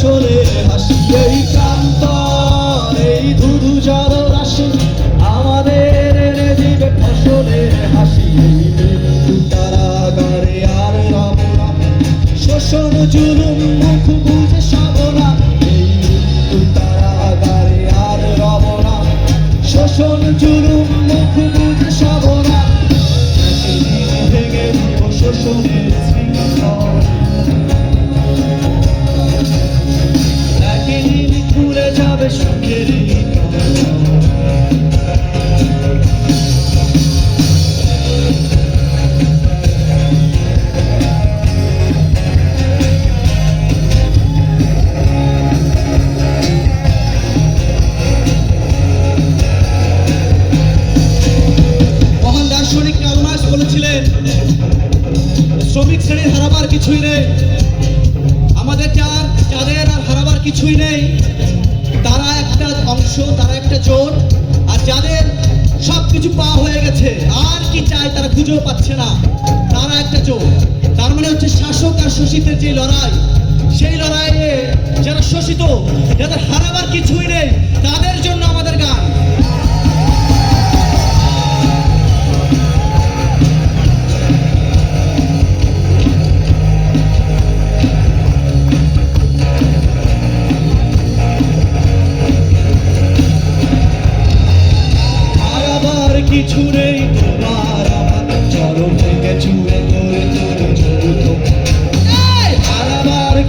আসলে হাসি এই কান্ত এই ধুধু জল রাশি আমাদের এনে দিবে ফসলে হাসি। তারা গাড়ে রাম রব শোষণ জুলুম মুখ শ্রেণির হারাবার কিছুই নেই। আমাদের চার চাঁদের আর হারাবার কিছুই নেই। তারা একটা অংশ, তারা একটা জোর আর যাদের সব কিছু পা হয়ে গেছে, আর কি চায় তারা খুঁজেও পাচ্ছে না। তারা একটা জোর তার মানে হচ্ছে শাসক আর শোষিতের যে লড়াই, সেই লড়াই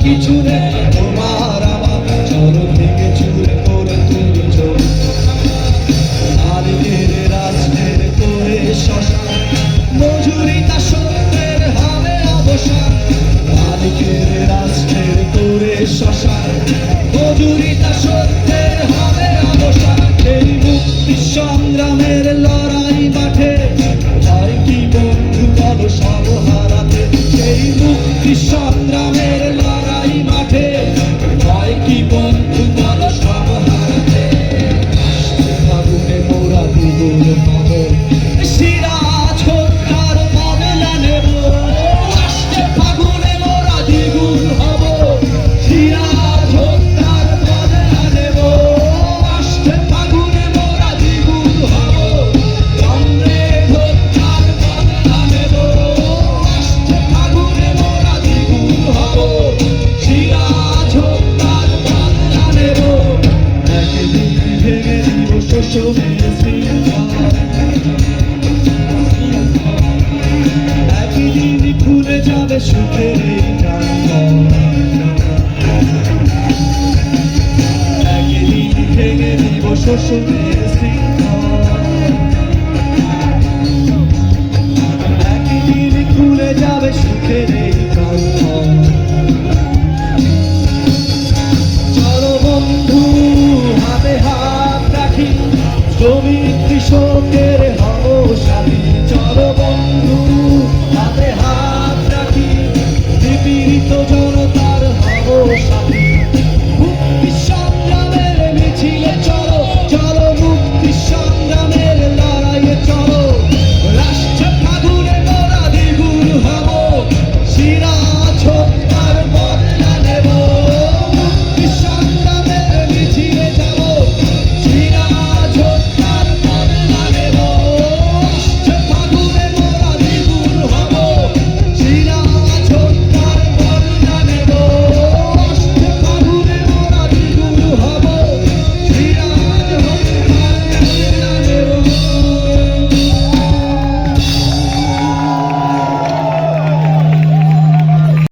কিছু নেই। Shot. social distancing. ভুলে যাবে সুখের এই চলো হাত রাখি জমি কৃষকের হব সাথী চলো